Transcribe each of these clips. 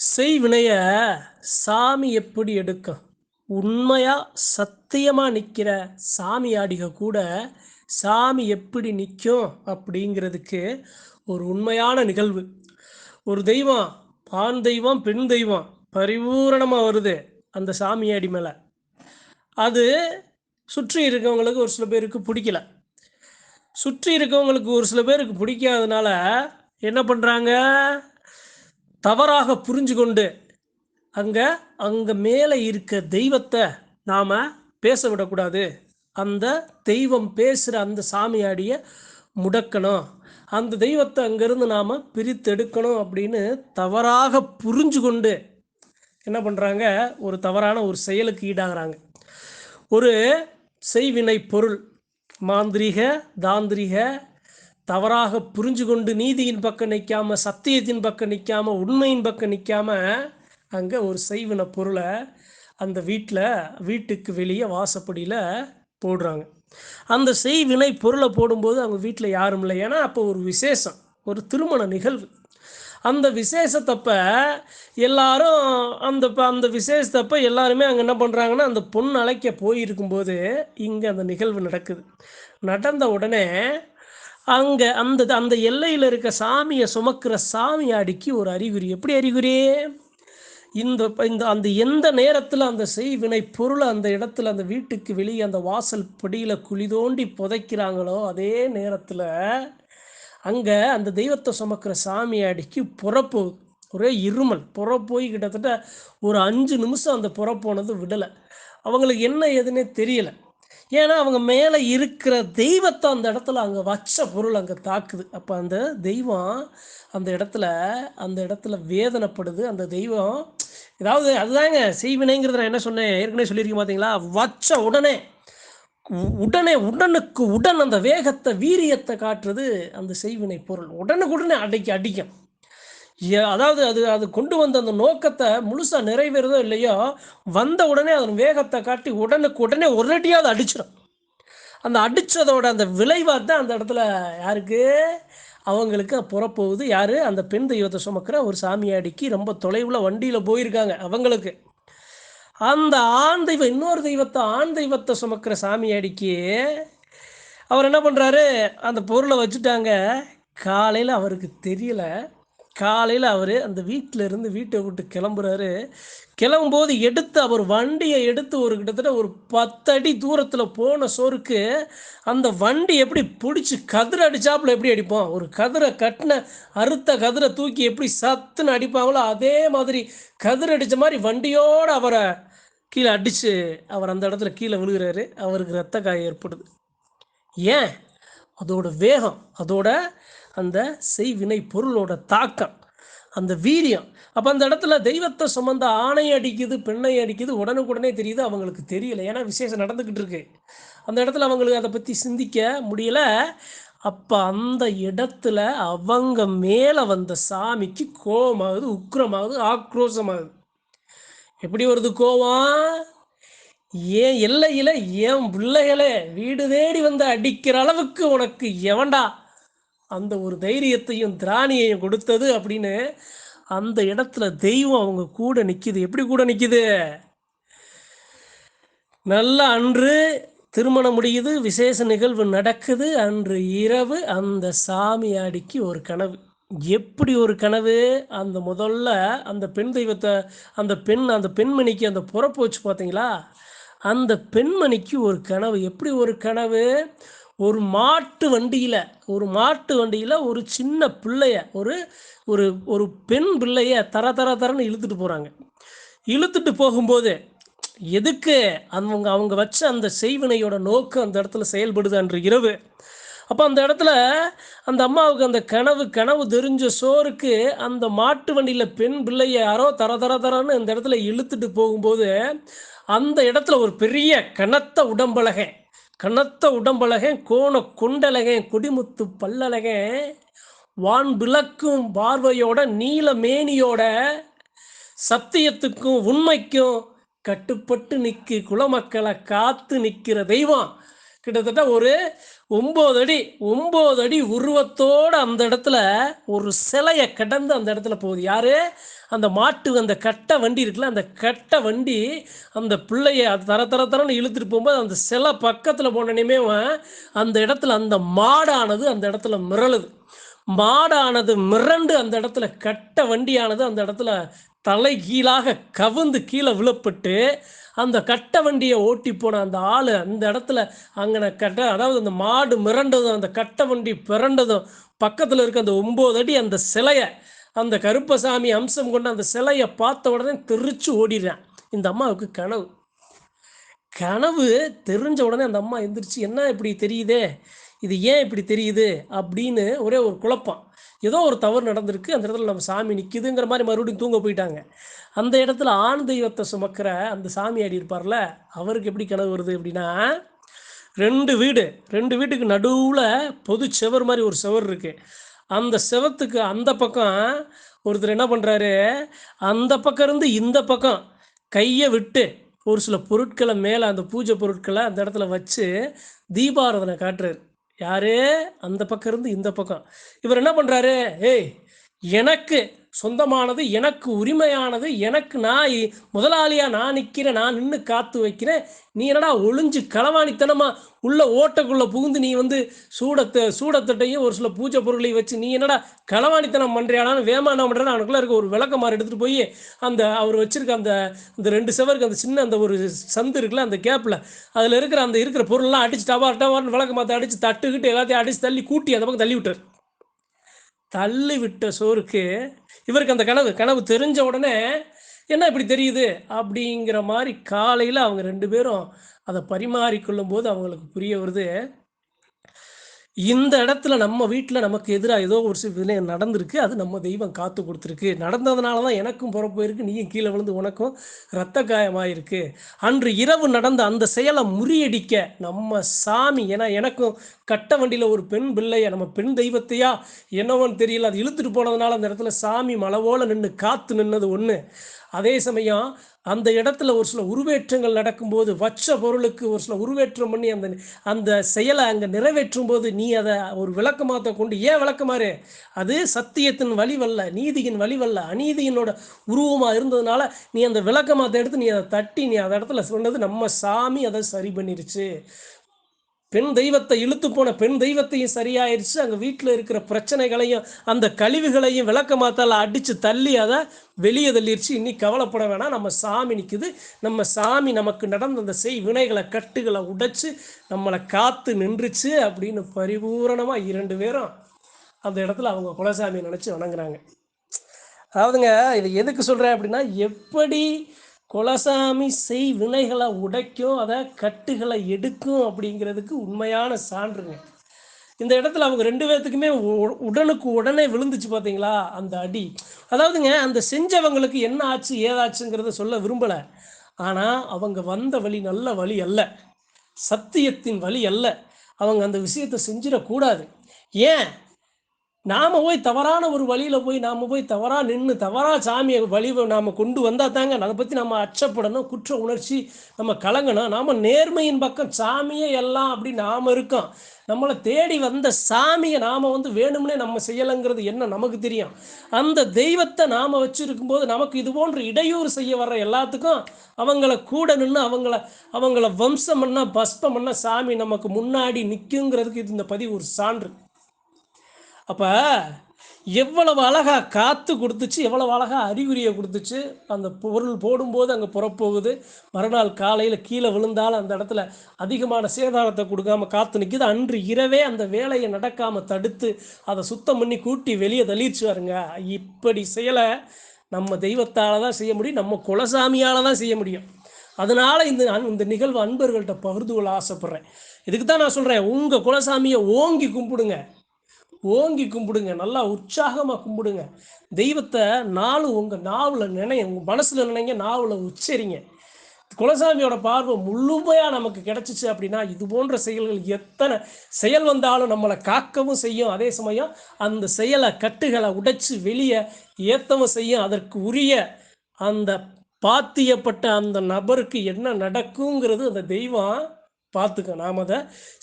செய்வினைய சாமி எப்படி எடுக்கும் உண்மையா சத்தியமா நிக்கிற சாமியாடிக கூட சாமி எப்படி நிற்கும் அப்படிங்கிறதுக்கு ஒரு உண்மையான நிகழ்வு. ஒரு தெய்வம் ஆண் தெய்வம் பெண் தெய்வம் பரிபூரணமாக வருது அந்த சாமியாடி மேலே. அது சுற்றி இருக்கவங்களுக்கு ஒரு சில பேருக்கு பிடிக்கல. சுற்றி இருக்கவங்களுக்கு ஒரு சில பேருக்கு பிடிக்காதனால என்ன பண்ணுறாங்க தவறாக புரிஞ்சு கொண்டு அங்கே அங்கே மேலே இருக்க தெய்வத்தை நாம் பேச விடக்கூடாது அந்த தெய்வம் பேசுகிற அந்த சாமியாடியை முடக்கணும். அந்த தெய்வத்தை அங்கேருந்து நாம் பிரித்து எடுக்கணும் அப்படின்னு தவறாக புரிஞ்சு கொண்டு என்ன பண்ணுறாங்க ஒரு தவறான ஒரு செயலுக்கு ஈடாகிறாங்க. ஒரு செய்வினை பொருள் மாந்திரீக தாந்திரிக தவறாக புரிஞ்சு கொண்டு நீதியின் பக்கம் நிற்காம சத்தியத்தின் பக்கம் நிற்காம உண்மையின் பக்கம் நிற்காம அங்கே ஒரு செய்வின பொருளை அந்த வீட்டில் வீட்டுக்கு வெளியே வாசப்படியில் போடுறாங்க. அந்த செய்வினை பொருளை போடும்போது அவங்க வீட்டில் யாரும் இல்லை. ஏன்னா அப்போ ஒரு விசேஷம் ஒரு திருமண நிகழ்வு. அந்த விசேஷத்தப்ப எல்லாரும் அந்த அந்த விசேஷத்தப்ப எல்லாருமே அங்கே என்ன பண்ணுறாங்கன்னா அந்த பொண்ணு அழைக்க போயிருக்கும்போது இங்கே அந்த நிகழ்வு நடக்குது. நடந்த உடனே அங்கே அந்த அந்த எல்லையில் இருக்க சாமியை சுமக்கிற சாமியாடிக்கு ஒரு அறிகுறி. எப்படி அறிகுறி? இந்த இந்த அந்த எந்த நேரத்தில் அந்த செய்வினை பொருளை அந்த இடத்துல அந்த வீட்டுக்கு வெளியே அந்த வாசல் படியில் குழி தோண்டி புதைக்கிறாங்களோ அதே நேரத்தில் அங்கே அந்த தெய்வத்தை சுமக்கிற சாமியாடிக்கு புறப்பு ஒரே இருமல். புற போய் கிட்டத்தட்ட ஒரு அஞ்சு நிமிஷம் அந்த புற போனது விடலை. அவங்களுக்கு என்ன ஏதுன்னே தெரியலை. ஏன்னா அவங்க மேலே இருக்கிற தெய்வத்தை அந்த இடத்துல அங்கே வச்ச பொருள் அங்கே தாக்குது. அப்போ அந்த தெய்வம் அந்த இடத்துல அந்த இடத்துல வேதனைப்படுது. அந்த தெய்வம் ஏதாவது அதுதாங்க செய்வினைங்கிறது நான் என்ன சொன்னேன்? ஏற்கனவே சொல்லியிருக்கேன் பார்த்தீங்களா வச்ச உடனே உடனே உடனுக்கு உடன் அந்த வேகத்தை வீரியத்தை காட்டுறது அந்த செய்வினை பொருள். உடனுக்குடனே அடிக்க அடிக்கும். அதாவது அது அது கொண்டு வந்த அந்த நோக்கத்தை முழுசாக நிறைவேறதோ இல்லையோ வந்த உடனே அதன் வேகத்தை காட்டி உடனுக்கு உடனே உடனடியாக அதை அடிச்சிடும் அந்த அடித்ததோட அந்த விளைவாக தான் அந்த இடத்துல. யாருக்கு? அவங்களுக்கு புறப்போகுது யார்? அந்த பெண் தெய்வத்தை சுமக்கிற ஒரு சாமியாடிக்கு ரொம்ப தொலைவில் வண்டியில் போயிருக்காங்க அவங்களுக்கு. அந்த ஆண் தெய்வம் இன்னொரு தெய்வத்தை ஆண் தெய்வத்தை சுமக்கிற சாமியாடிக்கு அவர் என்ன பண்ணுறாரு அந்த பொருளை வச்சுட்டாங்க. காலையில் அவருக்கு தெரியலை. காலையில் அவர் அந்த வீட்டில் இருந்து வீட்டை விட்டு கிளம்புறாரு. கிளம்பும்போது எடுத்து அவர் வண்டியை எடுத்து ஒரு கிட்டத்தட்ட ஒரு பத்தடி தூரத்தில் போன சோருக்கு அந்த வண்டி எப்படி பிடிச்சி கதிரை அடித்தாப்புல எப்படி அடிப்போம் ஒரு கதிரை கட்டின அறுத்த கதிரை தூக்கி எப்படி சத்துன்னு அடிப்பாங்களோ அதே மாதிரி கதிர் அடித்த மாதிரி வண்டியோடு அவரை கீழே அடித்து அவர் அந்த இடத்துல கீழே விழுகிறாரு. அவருக்கு ரத்த காயம் ஏற்படுது. ஏன்? அதோட வேகம் அதோட அந்த செய்வினை பொருளோட தாக்கம் அந்த வீரியம். அப்போ அந்த இடத்துல தெய்வத்தை சுமந்த ஆணை அடிக்குது பெண்ணை அடிக்குது உடனுக்குடனே தெரியுது அவங்களுக்கு தெரியல. ஏன்னா விசேஷம் நடந்துக்கிட்டு இருக்கு. அந்த இடத்துல அவங்களுக்கு அதை பற்றி சிந்திக்க முடியல. அப்போ அந்த இடத்துல அவங்க மேலே வந்த சாமிக்கு கோபமாகுது உக்ரமாகுது ஆக்ரோஷமாகுது. எப்படி வருது கோவம் ஏன் எல்லையில என் பிள்ளைகளே வீடு தேடி வந்து அடிக்கிற அளவுக்கு உனக்கு எவன்டா அந்த ஒரு தைரியத்தையும் திராணியையும் கொடுத்தது அப்படின்னு அந்த இடத்துல தெய்வம் அவங்க கூட நிற்கிது எப்படி கூட நிற்கிது நல்ல அன்று திருமணம் முடியுது விசேஷ நிகழ்வு நடக்குது. அன்று இரவு அந்த சாமியாடிக்கு ஒரு கனவு. எப்படி ஒரு கனவு? அந்த முதல்ல அந்த பெண் தெய்வத்தை அந்த பெண் அந்த பெண்மணிக்கு அந்த புறப்பு வச்சு பார்த்தீங்களா அந்த பெண்மணிக்கு ஒரு கனவு. எப்படி ஒரு கனவு? ஒரு மாட்டு வண்டியில் ஒரு மாட்டு வண்டியில் ஒரு சின்ன பிள்ளைய ஒரு ஒரு ஒரு பெண் பிள்ளைய தர தர தரன்னு இழுத்துட்டு போகிறாங்க இழுத்துட்டு போகும்போது எதுக்கு அவங்க அவங்க வச்ச அந்த செய்வினையோட நோக்கம் அந்த இடத்துல செயல்படுது அன்று இரவு? அப்போ அந்த இடத்துல அந்த அம்மாவுக்கு அந்த கனவு கனவு தெரிஞ்ச சோறுக்கு அந்த மாட்டு வண்டியில் பெண் பிள்ளைய யாரோ தர தர தரன்னு அந்த இடத்துல இழுத்துட்டு போகும்போது அந்த இடத்துல ஒரு பெரிய கனத்த உடம்பலகை கனத்த உடம்பழகன் கோண கொண்டலகை குடிமுத்து பல்லழகன் வான் விளக்கும் பார்வையோட நீல மேனியோட சத்தியத்துக்கும் உண்மைக்கும் கட்டுப்பட்டு நிற்கி குலமக்களை காத்து நிற்கிற தெய்வம். கிட்டத்தட்ட ஒரு ஒம்பது அடி ஒம்பது அடி உருவத்தோட அந்த இடத்துல ஒரு சிலையை கடந்து அந்த இடத்துல போகுது. யார்? அந்த மாட்டு அந்த கட்டை வண்டி இருக்குல்ல அந்த கட்டை வண்டி அந்த பிள்ளைய அது தர தர தரன்னு இழுத்துட்டு போகும்போது அந்த சிலை பக்கத்தில் போனனையுமே அந்த இடத்துல அந்த மாடானது அந்த இடத்துல மிரளுது. மாடானது மிரண்டு அந்த இடத்துல கட்ட வண்டியானது அந்த இடத்துல தலை கீழாக கவுந்து கீழே விழப்பட்டு அந்த கட்ட வண்டியை ஓட்டி போன அந்த ஆள் அந்த இடத்துல அங்கே கட்ட அதாவது அந்த மாடு மிரண்டதும் அந்த கட்ட வண்டி பிறண்டதும் பக்கத்தில் இருக்க அந்த ஒம்பது அடி அந்த சிலையை அந்த கருப்பசாமி அம்சம் கொண்ட அந்த சிலையை பார்த்த உடனே தெரிச்சு ஓடிடுறேன். இந்த அம்மாவுக்கு கனவு. கனவு தெரிஞ்ச உடனே அந்த அம்மா எந்திரிச்சு என்ன இப்படி தெரியுதே? இது ஏன் இப்படி தெரியுது? அப்படின்னு ஒரே ஒரு குழப்பம். ஏதோ ஒரு தவறு நடந்திருக்கு. அந்த இடத்துல நம்ம சாமி நிற்கிதுங்கிற மாதிரி மறுபடியும் தூங்க போயிட்டாங்க. அந்த இடத்துல ஆண் தெய்வத்தை சுமக்கிற அந்த சாமி ஆடி இருப்பார்ல அவருக்கு எப்படி கனவு வருது அப்படின்னா ரெண்டு வீடு ரெண்டு வீட்டுக்கு நடுவில் பொது செவர் மாதிரி ஒரு செவர் இருக்குது அந்த செவத்துக்கு அந்த பக்கம் ஒருத்தர் என்ன பண்ணுறாரு அந்த பக்கம் இருந்து இந்த பக்கம் கையை விட்டு ஒரு சில பொருட்களை மேலே அந்த பூஜை பொருட்களை அந்த இடத்துல வச்சு தீபாராதனை காட்டுறாரு. யாரு? அந்த பக்கம் இருந்து இந்த பக்கம். இவர் என்ன பண்ணுறாரு ஏய் எனக்கு சொந்தமானது எனக்கு உரிமையானது எனக்கு நான் முதலாளியாக நான் நிற்கிறேன் நான் நின்று காத்து வைக்கிறேன். நீ என்னடா ஒளிஞ்சு களவாணித்தனமாக உள்ள ஓட்டக்குள்ளே புகுந்து நீ வந்து சூடத்தை சூடத்தட்டையும் ஒரு சில பூஜை பொருளையும் வச்சு நீ என்னடா களவாணித்தனம் பண்ணுறியாடான்னு வேமா என்ன பண்றேன்னு அவனுக்குள்ள இருக்க ஒரு விளக்கமாறு எடுத்துகிட்டு போய் அந்த அவர் வச்சிருக்க அந்த இந்த ரெண்டு செவருக்கு அந்த சின்ன அந்த ஒரு சந்து இருக்குல்ல அந்த கேப்பில் அதில் இருக்கிற அந்த இருக்கிற பொருள்லாம் அடிச்சு டபார் டபார்னு விளக்க மாத்த அடிச்சு தட்டுக்கிட்டு எல்லாத்தையும் அடிச்சு தள்ளி கூட்டி அந்த பக்கம் தள்ளி விட்டார். தள்ளி விட்ட சோருக்கு இவருக்கு அந்த கனவு கனவு தெரிஞ்ச உடனே என்ன இப்படி தெரியுது? அப்படிங்கிற மாதிரி காலையில் அவங்க ரெண்டு பேரும் அதை பரிமாறிக்கொள்ளும் போது அவங்களுக்கு புரிய வருது. இந்த இடத்துல நம்ம வீட்டில் நமக்கு எதிராக ஏதோ ஒரு சில நடந்திருக்கு. அது நம்ம தெய்வம் காத்து கொடுத்துருக்கு. நடந்ததுனால தான் எனக்கும் பிறப்பு இருக்கு நீயும் கீழே விழுந்து உனக்கும் இரத்த காயமாயிருக்கு. அன்று இரவு நடந்த அந்த செயலை முறியடிக்க நம்ம சாமி ஏன்னா எனக்கும் கட்ட வண்டியில் ஒரு பெண் பிள்ளைய நம்ம பெண் தெய்வத்தையா என்னவோன்னு தெரியல. அது இழுத்துட்டு போனதுனால அந்த இடத்துல சாமி மலவோல நின்று காத்து நின்னது ஒன்று அதே சமயம் அந்த இடத்துல ஒரு சில உருவேற்றங்கள் நடக்கும்போது வச்ச பொருளுக்கு ஒரு சில உருவேற்றம் பண்ணி அந்த அந்த செயலை அங்கே நிறைவேற்றும் போது நீ அதை ஒரு விளக்கமாத்த கொண்டு ஏன் விளக்கமாறு? அது சத்தியத்தின் வழிவல்ல நீதியின் வழிவல்ல அநீதியினோட உருவமாக இருந்ததுனால நீ அந்த விளக்கமாத்த எடுத்து நீ அதை தட்டி நீ அந்த இடத்துல சொன்னது நம்ம சாமி அதை சரி பண்ணிருச்சு. பெண் தெய்வத்தை இழுத்து போன பெண் தெய்வத்தையும் சரியாயிருச்சு. அங்கே வீட்டில் இருக்கிற பிரச்சனைகளையும் அந்த கழிவுகளையும் விளக்கமாத்தால அடித்து தள்ளி அதை வெளியே தள்ளிருச்சு. இன்னி கவலைப்பட வேணாம். நம்ம சாமி நிற்குது நம்ம சாமி நமக்கு நடந்த அந்த செய் வினைகளை கட்டுகளை உடைச்சு நம்மளை காத்து நின்றுச்சு அப்படின்னு பரிபூரணமாக இரண்டு பேரும் அந்த இடத்துல அவங்க குலசாமியை நினச்சி வணங்குறாங்க. அதாவதுங்க இதை எதுக்கு சொல்கிறேன் அப்படின்னா எப்படி குலசாமி செய் வினைகளை உடைக்கும் அதை கட்டுகளை எடுக்கும் அப்படிங்கிறதுக்கு உண்மையான சான்றுங்க. இந்த இடத்துல அவங்க ரெண்டு பேர்த்துக்குமே உடனுக்கு உடனே விழுந்துச்சு பார்த்தீங்களா அந்த அடி. அதாவதுங்க அந்த செஞ்சவங்களுக்கு என்ன ஆச்சு ஏதாச்சுங்கிறத சொல்ல விரும்பலை. ஆனால் அவங்க வந்த வழி நல்ல வழி அல்ல. சத்தியத்தின் வழி அல்ல. அவங்க அந்த விஷயத்தை செஞ்சிடக்கூடாது. ஏன்? நாம போய் தவறான ஒரு வழியில போய் நாம போய் தவறா நின்று தவறா சாமியை வழி நாம கொண்டு வந்தா தாங்க அதை பத்தி நம்ம அச்சப்படணும் குற்ற உணர்ச்சி நம்ம கலங்கணும். நாம நேர்மையின் பக்கம் சாமியே எல்லாம் அப்படி நாம இருக்கோம். நம்மளை தேடி வந்த சாமியை நாம வந்து வேணும்னே நம்ம செய்யலைங்கிறது என்ன நமக்கு தெரியும். அந்த தெய்வத்தை நாம வச்சிருக்கும் போது நமக்கு இது போன்ற இடையூறு செய்ய வர்ற எல்லாத்துக்கும் அவங்கள கூட நின்று அவங்கள அவங்கள வம்சம் பண்ணால் பஸ்பம் பண்ணால் சாமி நமக்கு முன்னாடி நிற்குங்கிறதுக்கு இது இந்த பதிவு ஒரு சான்று. அப்போ எவ்வளவு அழகாக காற்று கொடுத்துச்சு எவ்வளவு அழகாக அறிகுறியை கொடுத்துச்சு. அந்த பொருள் போடும்போது அங்கே புறப்போகுது. மறுநாள் காலையில் கீழே விழுந்தாலும் அந்த இடத்துல அதிகமான சேதாரத்தை கொடுக்காம காற்று நிற்கிது அன்று இரவே அந்த வேலையை நடக்காமல் தடுத்து அதை சுத்தம் பண்ணி கூட்டி வெளியே தள்ளிடுச்சு வருங்க இப்படி செயலை நம்ம தெய்வத்தால் தான் செய்ய முடியும். நம்ம குலசாமியால் தான் செய்ய முடியும். அதனால் இந்த இந்த நிகழ்வு அன்பர்கள்ட்ட பகிர்ந்து கொள்ள ஆசைப்பட்றேன். இதுக்கு தான் நான் சொல்கிறேன் உங்கள் குலசாமியை ஓங்கி கும்பிடுங்க. ஓங்கி கும்பிடுங்க நல்லா உற்சாகமாக கும்பிடுங்க. தெய்வத்தை நாலு உங்கள் நாவில் நினை உங்கள் மனசில் நினைங்க நாவில் உச்சரிங்க. குலசாமியோட பார்வை முழுமையாக நமக்கு கிடைச்சிச்சு அப்படின்னா இது போன்ற செயல்கள் எத்தனை செயல் வந்தாலும் நம்மளை காக்கவும் செய்யும். அதே சமயம் அந்த செயலை கட்டுகளை உடைச்சு வெளியே ஏற்றவும் செய்யும். அதற்கு உரிய அந்த பாத்தியப்பட்ட அந்த நபருக்கு என்ன நடக்குங்கிறது அந்த தெய்வம் பார்த்துக்க நாம் அதை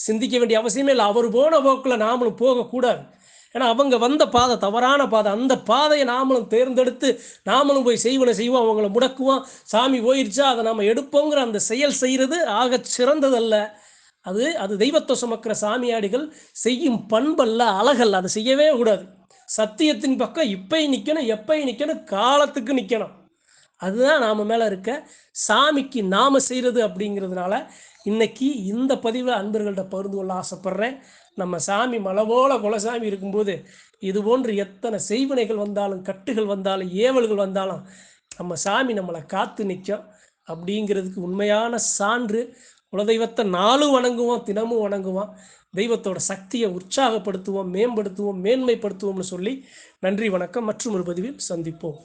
சிந்திக்க வேண்டிய அவசியமே இல்லை. அவர் போன போக்கில் நாமளும் போகக்கூடாது. ஏன்னா அவங்க வந்த பாதை தவறான பாதை. அந்த பாதையை நாமளும் தேர்ந்தெடுத்து நாமளும் போய் செய்வனை செய்வோம் அவங்கள முடக்குவோம். சாமி போயிடுச்சா அதை நாம் எடுப்போங்கிற அந்த செயல் செய்கிறது ஆகச் சிறந்ததல்ல. அது அது தெய்வத்தை சுமக்கிற சாமியாடிகள் செய்யும் பண்பல்ல அழகல்ல. அதை செய்யவே கூடாது. சத்தியத்தின் பக்கம் இப்பயும் நிற்கணும் எப்பயும் நிற்கணும் காலத்துக்கு நிற்கணும் அதுதான் நாம் மேலே இருக்க சாமிக்கு நாம் செய்கிறது அப்படிங்கிறதுனால இன்னைக்கு இந்த பதிவை அன்பர்கள்ட்ட பகிர்ந்து கொள்ள ஆசைப்படுறேன். நம்ம சாமி மலபோல குலசாமி இருக்கும்போது இது போன்று எத்தனை செய்வினைகள் வந்தாலும் கட்டுகள் வந்தாலும் ஏவல்கள் வந்தாலும் நம்ம சாமி நம்மளை காத்து நிற்கும். அப்படிங்கிறதுக்கு உண்மையான சான்று. குலதெய்வத்தை நாளும் வணங்குவோம் தினமும் வணங்குவோம். தெய்வத்தோட சக்தியை உற்சாகப்படுத்துவோம் மேம்படுத்துவோம் மேன்மைப்படுத்துவோம்னு சொல்லி நன்றி வணக்கம். மற்றும் ஒரு பதிவில் சந்திப்போம்.